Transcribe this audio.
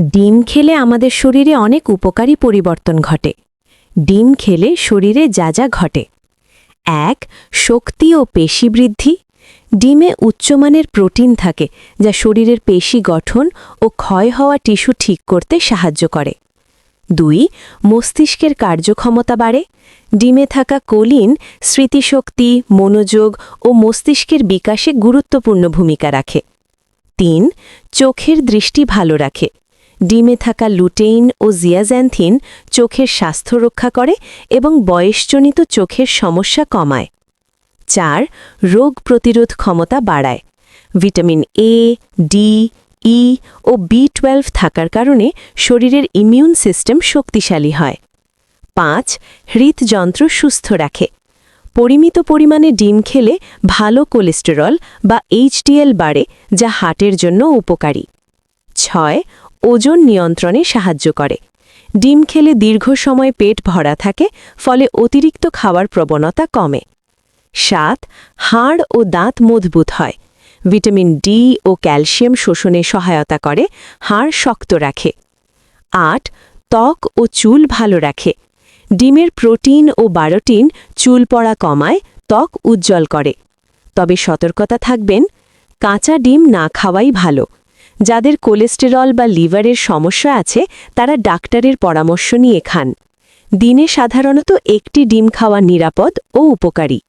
ডিম খেলে আমাদের শরীরে অনেক উপকারী পরিবর্তন ঘটে। ডিম খেলে শরীরে যা যা ঘটে। এক, শক্তি ও পেশি বৃদ্ধি। ডিমে উচ্চমানের প্রোটিন থাকে যা শরীরের পেশি গঠন ও ক্ষয় হওয়া টিস্যু ঠিক করতে সাহায্য করে। দুই, মস্তিষ্কের কার্যক্ষমতা বাড়ে। ডিমে থাকা কোলিন, স্মৃতিশক্তি, মনোযোগ ও মস্তিষ্কের বিকাশে গুরুত্বপূর্ণ ভূমিকা রাখে। তিন, চোখের দৃষ্টি ভালো রাখে। ডিমে থাকা লুটেইন ও জিয়াজ্যান্থিন চোখের স্বাস্থ্য রক্ষা করে এবং বয়সজনিত চোখের সমস্যা কমায়। চার, রোগ প্রতিরোধ ক্ষমতা বাড়ায়। ভিটামিন এ ডি ই ও বি টুয়েলভ থাকার কারণে শরীরের ইমিউন সিস্টেম শক্তিশালী হয়। পাঁচ, হৃদযন্ত্র সুস্থ রাখে। পরিমিত পরিমাণে ডিম খেলে ভালো কোলেস্টেরল বা এইচডিএল বাড়ে, যা হার্টের জন্য উপকারী। ছয় ওজন নিয়ন্ত্রণে সাহায্য করে। ডিম খেলে দীর্ঘ সময় পেট ভরা থাকে, ফলে অতিরিক্ত খাওয়ার প্রবণতা কমে। সাত, হাড় ও দাঁত মজবুত হয়। ভিটামিন ডি ও ক্যালসিয়াম শোষণে সহায়তা করে, হাড় শক্ত রাখে। আট, ত্বক ও চুল ভালো রাখে। ডিমের প্রোটিন ও বারোটিন চুল পড়া কমায়, ত্বক উজ্জ্বল করে। তবে সতর্কতা থাকবেন, কাঁচা ডিম না খাওয়াই ভালো। যাদের কোলেস্টেরল বা লিভারের সমস্যা আছে, তারা ডাক্তারের পরামর্শ নিয়ে খান। দিনে সাধারণত একটি ডিম খাওয়া নিরাপদ ও উপকারী।